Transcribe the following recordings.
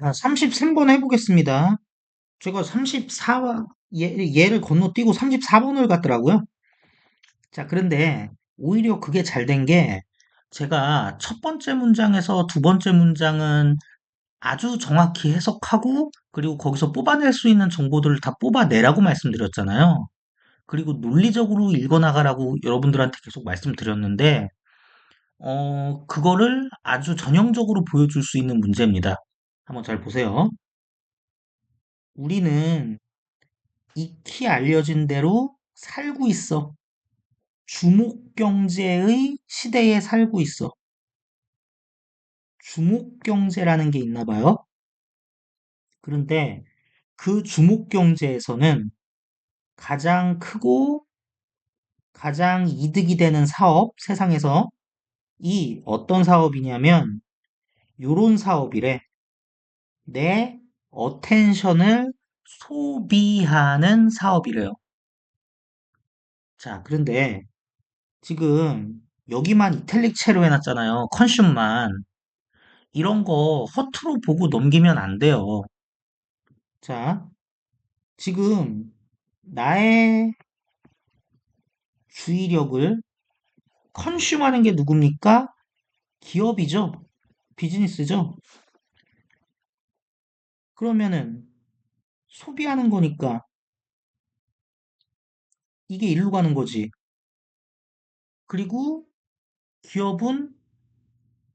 자, 33번 해보겠습니다. 제가 34, 얘, 얘를 건너뛰고 34번을 갔더라고요. 자, 그런데 오히려 그게 잘 된 게 제가 첫 번째 문장에서 두 번째 문장은 아주 정확히 해석하고 그리고 거기서 뽑아낼 수 있는 정보들을 다 뽑아내라고 말씀드렸잖아요. 그리고 논리적으로 읽어나가라고 여러분들한테 계속 말씀드렸는데, 어, 그거를 아주 전형적으로 보여줄 수 있는 문제입니다. 한번 잘 보세요. 우리는 익히 알려진 대로 살고 있어. 주목 경제의 시대에 살고 있어. 주목 경제라는 게 있나 봐요. 그런데 그 주목 경제에서는 가장 크고 가장 이득이 되는 사업, 세상에서 이 어떤 사업이냐면 요런 사업이래. 내 어텐션을 소비하는 사업이래요. 자, 그런데 지금 여기만 이탈릭체로 해놨잖아요. 컨슘만. 이런 거 허투루 보고 넘기면 안 돼요. 자, 지금 나의 주의력을 컨슘하는 게 누굽니까? 기업이죠. 비즈니스죠. 그러면은 소비하는 거니까 이게 일로 가는 거지. 그리고 기업은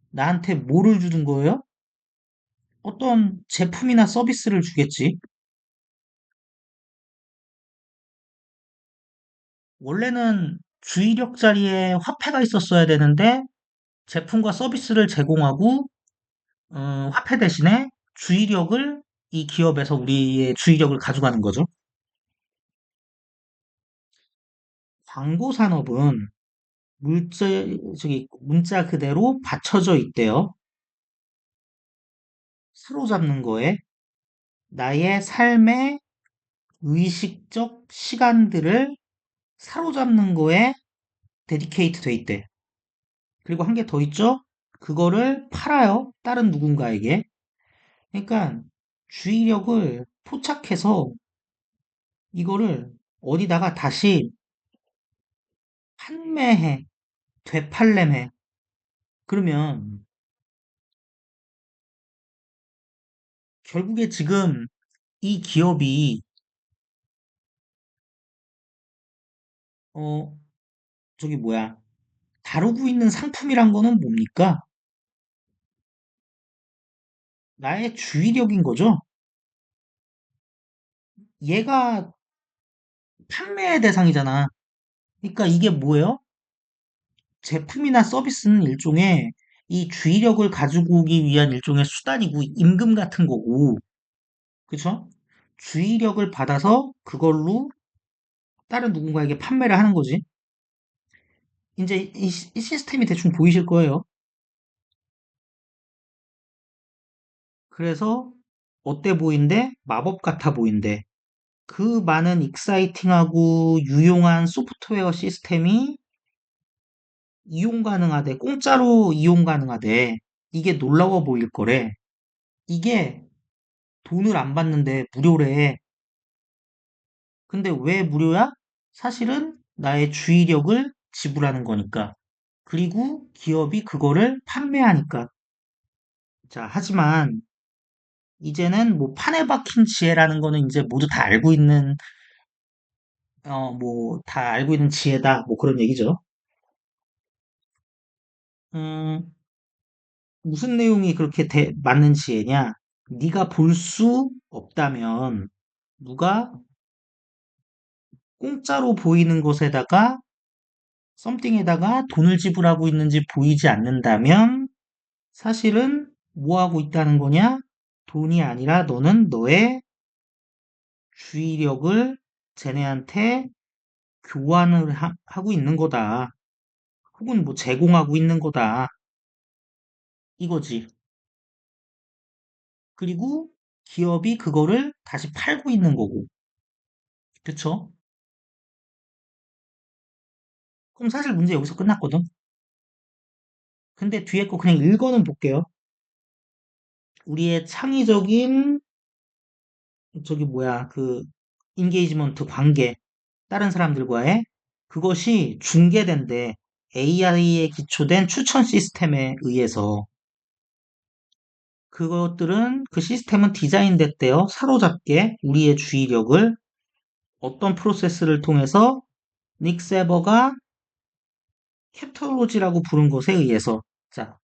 나한테 뭐를 주는 거예요? 어떤 제품이나 서비스를 주겠지. 원래는 주의력 자리에 화폐가 있었어야 되는데 제품과 서비스를 제공하고 어, 화폐 대신에 주의력을 이 기업에서 우리의 주의력을 가져가는 거죠. 광고 산업은 물자, 저기, 문자 그대로 받쳐져 있대요. 사로잡는 거에 나의 삶의 의식적 시간들을 사로잡는 거에 데디케이트 돼 있대. 그리고 한 개 더 있죠? 그거를 팔아요. 다른 누군가에게. 그러니까 주의력을 포착해서 이거를 어디다가 다시 판매해, 되팔렘해. 그러면 결국에 지금 이 기업이 어 저기 뭐야 다루고 있는 상품이란 거는 뭡니까? 나의 주의력인 거죠. 얘가 판매의 대상이잖아. 그러니까 이게 뭐예요? 제품이나 서비스는 일종의 이 주의력을 가지고 오기 위한 일종의 수단이고 임금 같은 거고, 그쵸? 주의력을 받아서 그걸로 다른 누군가에게 판매를 하는 거지. 이제 이 시스템이 대충 보이실 거예요. 그래서 어때 보인대? 마법 같아 보인대. 그 많은 익사이팅하고 유용한 소프트웨어 시스템이 이용 가능하대. 공짜로 이용 가능하대. 이게 놀라워 보일 거래. 이게 돈을 안 받는데 무료래. 근데 왜 무료야? 사실은 나의 주의력을 지불하는 거니까. 그리고 기업이 그거를 판매하니까. 자, 하지만 이제는 뭐 판에 박힌 지혜라는 거는 이제 모두 다 알고 있는, 어, 뭐, 다 알고 있는 지혜다. 뭐 그런 얘기죠. 음, 무슨 내용이 그렇게 대- 맞는 지혜냐? 네가 볼 수 없다면 누가 공짜로 보이는 것에다가 썸띵에다가 돈을 지불하고 있는지 보이지 않는다면 사실은 뭐 하고 있다는 거냐? 돈이 아니라 너는 너의 주의력을 쟤네한테 교환을 하, 고 있는 거다. 혹은 뭐 제공하고 있는 거다. 이거지. 그리고 기업이 그거를 다시 팔고 있는 거고. 그쵸? 그럼 사실 문제 여기서 끝났거든. 근데 뒤에 거 그냥 읽어는 볼게요. 우리의 창의적인 저기 뭐야 그 인게이지먼트 관계 다른 사람들과의 그것이 중계된대 AI에 기초된 추천 시스템에 의해서. 그것들은 그 시스템은 디자인됐대요. 사로잡게 우리의 주의력을. 어떤 프로세스를 통해서 닉 세버가 캡터로지라고 부른 것에 의해서. 자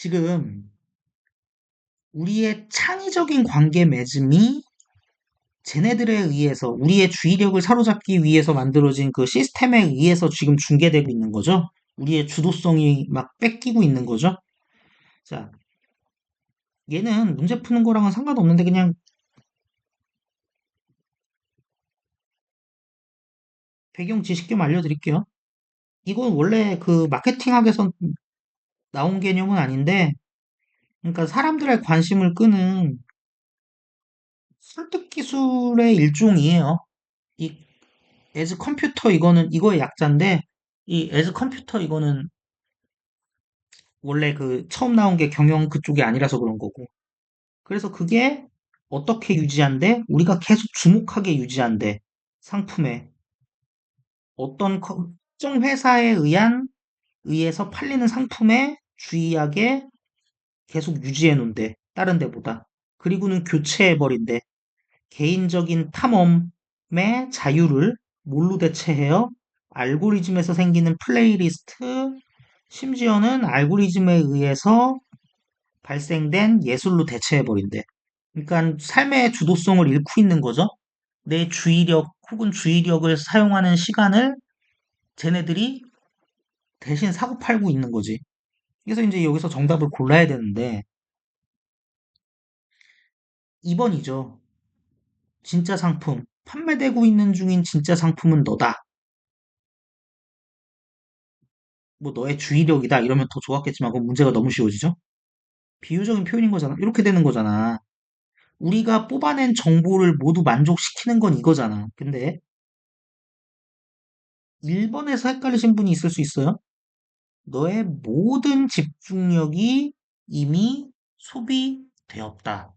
지금 우리의 창의적인 관계 맺음이 쟤네들에 의해서 우리의 주의력을 사로잡기 위해서 만들어진 그 시스템에 의해서 지금 중계되고 있는 거죠. 우리의 주도성이 막 뺏기고 있는 거죠. 자, 얘는 문제 푸는 거랑은 상관없는데 그냥 배경 지식 좀 알려드릴게요. 이건 원래 그 마케팅학에서 나온 개념은 아닌데, 그러니까 사람들의 관심을 끄는 설득 기술의 일종이에요. 이 as 컴퓨터 이거는 이거의 약자인데, 이 as 컴퓨터 이거는 원래 그 처음 나온 게 경영 그쪽이 아니라서 그런 거고. 그래서 그게 어떻게 유지한대? 우리가 계속 주목하게 유지한대. 상품에. 어떤 특정 회사에 의한, 의해서 팔리는 상품에 주의하게 계속 유지해 놓은대. 다른 데보다. 그리고는 교체해 버린대. 개인적인 탐험의 자유를 뭘로 대체해요? 알고리즘에서 생기는 플레이리스트, 심지어는 알고리즘에 의해서 발생된 예술로 대체해 버린대. 그러니까 삶의 주도성을 잃고 있는 거죠. 내 주의력 혹은 주의력을 사용하는 시간을 쟤네들이 대신 사고 팔고 있는 거지. 그래서 이제 여기서 정답을 골라야 되는데 2번이죠. 진짜 상품. 판매되고 있는 중인 진짜 상품은 너다. 뭐 너의 주의력이다 이러면 더 좋았겠지만 그건 문제가 너무 쉬워지죠? 비유적인 표현인 거잖아. 이렇게 되는 거잖아. 우리가 뽑아낸 정보를 모두 만족시키는 건 이거잖아. 근데 1번에서 헷갈리신 분이 있을 수 있어요. 너의 모든 집중력이 이미 소비되었다.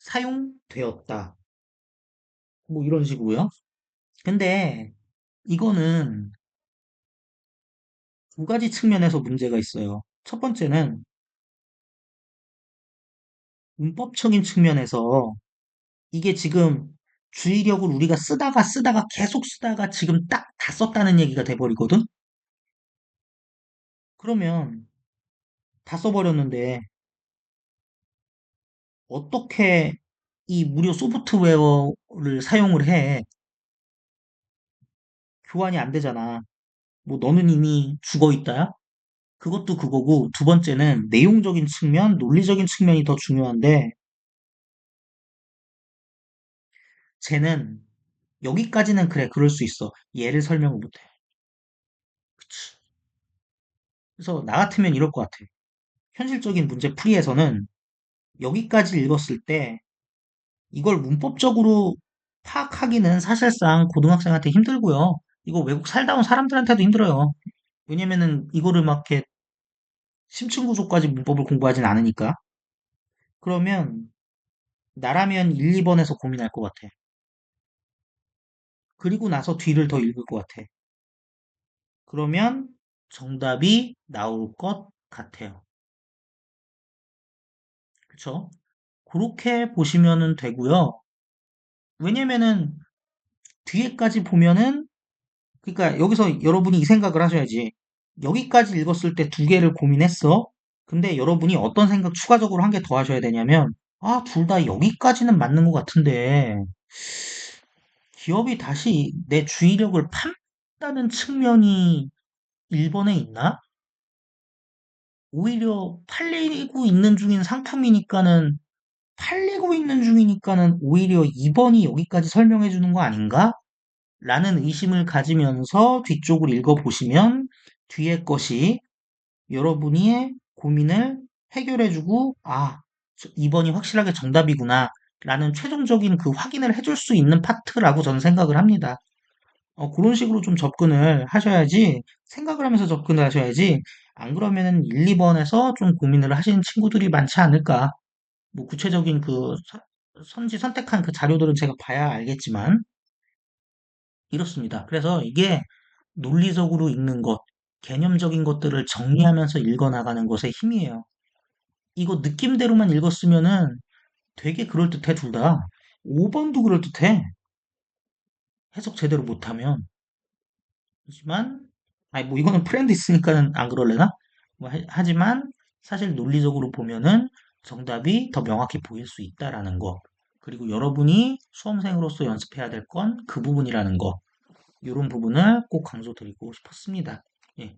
사용되었다. 뭐 이런 식으로요. 근데 이거는 두 가지 측면에서 문제가 있어요. 첫 번째는 문법적인 측면에서 이게 지금 주의력을 우리가 쓰다가 쓰다가 계속 쓰다가 지금 딱 다 썼다는 얘기가 돼버리거든? 그러면 다 써버렸는데 어떻게 이 무료 소프트웨어를 사용을 해? 교환이 안 되잖아. 뭐 너는 이미 죽어 있다야? 그것도 그거고 두 번째는 내용적인 측면, 논리적인 측면이 더 중요한데 쟤는 여기까지는 그래 그럴 수 있어. 얘를 설명을 못해. 그치. 그래서 나 같으면 이럴 것 같아. 현실적인 문제 풀이에서는 여기까지 읽었을 때 이걸 문법적으로 파악하기는 사실상 고등학생한테 힘들고요. 이거 외국 살다 온 사람들한테도 힘들어요. 왜냐면은 이거를 막 이렇게 심층구조까지 문법을 공부하진 않으니까. 그러면 나라면 1, 2번에서 고민할 것 같아. 그리고 나서 뒤를 더 읽을 것 같아. 그러면 정답이 나올 것 같아요. 그쵸? 그렇게 보시면 되고요. 왜냐면은 뒤에까지 보면은 그러니까 여기서 여러분이 이 생각을 하셔야지. 여기까지 읽었을 때 두 개를 고민했어. 근데 여러분이 어떤 생각 추가적으로 한 개 더 하셔야 되냐면 아, 둘 다 여기까지는 맞는 것 같은데 기업이 다시 내 주의력을 판다는 측면이 1번에 있나? 오히려 팔리고 있는 중인 상품이니까는 팔리고 있는 중이니까는 오히려 2번이 여기까지 설명해 주는 거 아닌가? 라는 의심을 가지면서 뒤쪽을 읽어 보시면 뒤에 것이 여러분의 고민을 해결해 주고, 아, 2번이 확실하게 정답이구나. 라는 최종적인 그 확인을 해줄 수 있는 파트라고 저는 생각을 합니다. 어, 그런 식으로 좀 접근을 하셔야지, 생각을 하면서 접근을 하셔야지, 안 그러면은 1, 2번에서 좀 고민을 하시는 친구들이 많지 않을까. 뭐 구체적인 그 서- 선지 선택한 그 자료들은 제가 봐야 알겠지만 이렇습니다. 그래서 이게 논리적으로 읽는 것, 개념적인 것들을 정리하면서 읽어나가는 것의 힘이에요. 이거 느낌대로만 읽었으면은 되게 그럴듯해, 둘 다. 5번도 그럴듯해. 해석 제대로 못하면. 하지만, 아니, 뭐, 이거는 프렌드 있으니까는 안 그럴래나? 뭐, 하- 하지만, 사실 논리적으로 보면은 정답이 더 명확히 보일 수 있다라는 거. 그리고 여러분이 수험생으로서 연습해야 될 건 그 부분이라는 거. 이런 부분을 꼭 강조드리고 싶었습니다. 예.